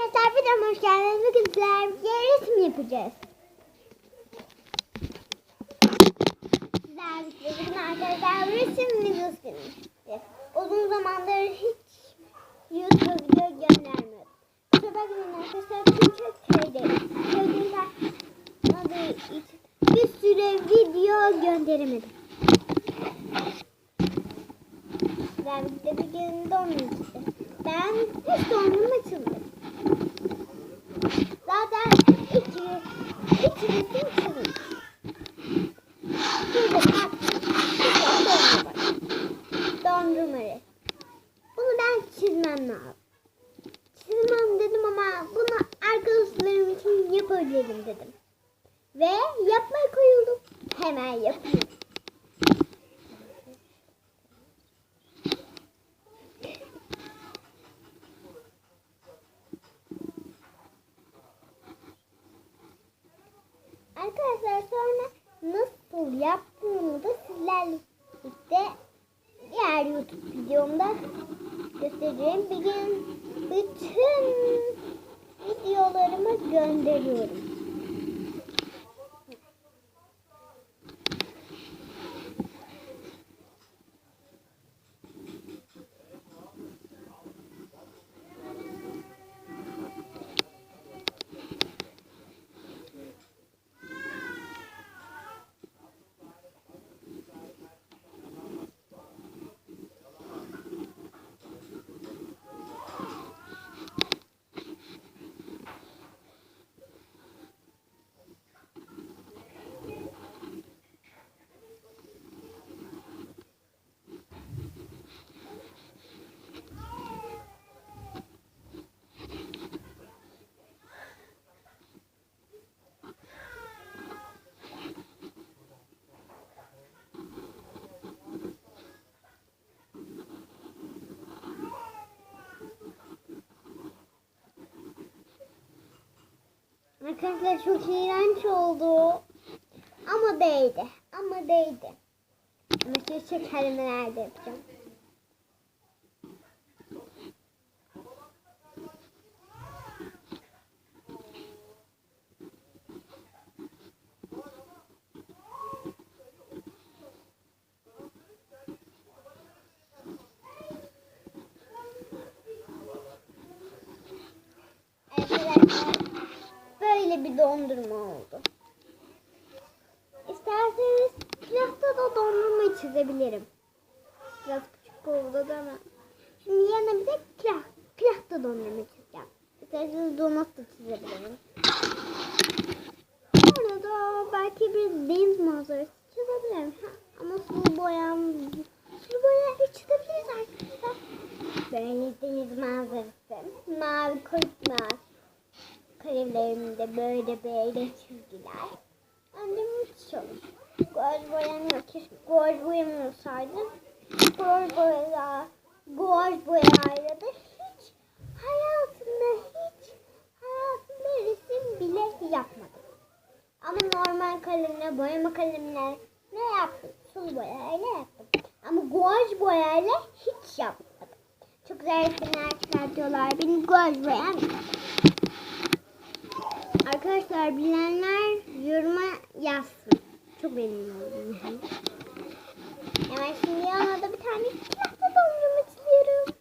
Arkadaşlar videoma hoş geldiniz. Bugün sizlerle bir resim yapacağız. Sizlerle bugün arkadaşlar resim videosu demişti. Uzun zamandır hiç YouTube video göndermedim. Kusura bakmayın arkadaşlar çünkü köydeyim. Köyden kalmadığı için bir süre video gönderemedim. Ben de bir gün donmuştu. Ben hiç dondum açıldı. Zaten iki, iki resim çizmiş. Bir de attım. Bir de dondurma. Dondurma resmi. Bunu ben çizmem lazım. Çizmem dedim ama bunu arkadaşlarım için yapabilirim dedim. Ve yapmaya koyuldum. Hemen yapıyorum. Arkadaşlar sonra nasıl yaptığımı da sizlerle birlikte diğer YouTube videomda göstereceğim. Bir gün bütün videolarımı gönderiyorum. Arkadaşlar çok iğrenç oldu. Ama değdi. Ama değdi. Ama şu şekerlemeler de yapacağım. Arkadaşlar bir dondurma oldu. İsterseniz plakta da dondurma çizebilirim. Biraz küçük oldu ama. Şimdi yanına bir de plak, plakta dondurma çizeceğim. İsterseniz donat da çizebilirim. Sonra da belki bir deniz manzarası çizebilirim. Ha, ama sulu boyam, sulu boyayla çizebiliriz arkadaşlar. Böyle deniz manzarası. Mavi koyuk mavi kalemlerimde böyle böyle çizgiler. Müthiş olur. Göz boyam yok. Keşke göz boyam olsaydı. Göz boyayla, göz boyayla da hiç hayatımda hiç hayatımda resim bile yapmadım. Ama normal kalemle, boyama kalemle ne yaptım? Sulu boyayla yaptım. Ama göz boyayla hiç yapmadım. Çok güzel resimler çıkartıyorlar. Benim göz boyam. Arkadaşlar bilenler yoruma yazsın. Çok memnun oldum. Hemen şimdi yanına bir tane plakta dondurma çiziyorum.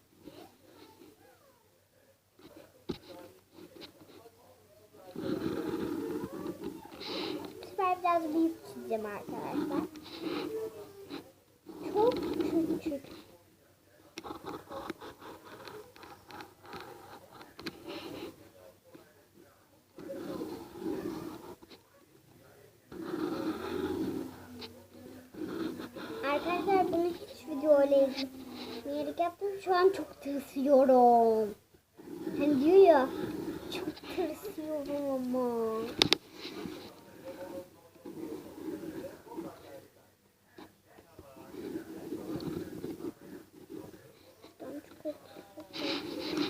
Bu sefer biraz büyük çizeceğim arkadaşlar. Çok küçük. Arkadaşlar bunu hiç izleyerek yaptım. Şu an çok tırsıyorum. Hani diyor ya çok tırsıyorum ama. Ben çok tırsıyorum.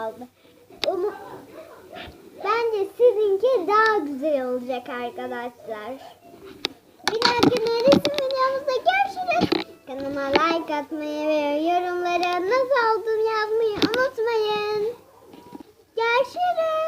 Kaldı. Umu Bence sizinki daha güzel olacak arkadaşlar. Bir dahaki resim videomuzda görüşürüz. Kanalıma like atmayı ve yorumlara nasıl olduğunu yazmayı unutmayın. Görüşürüz.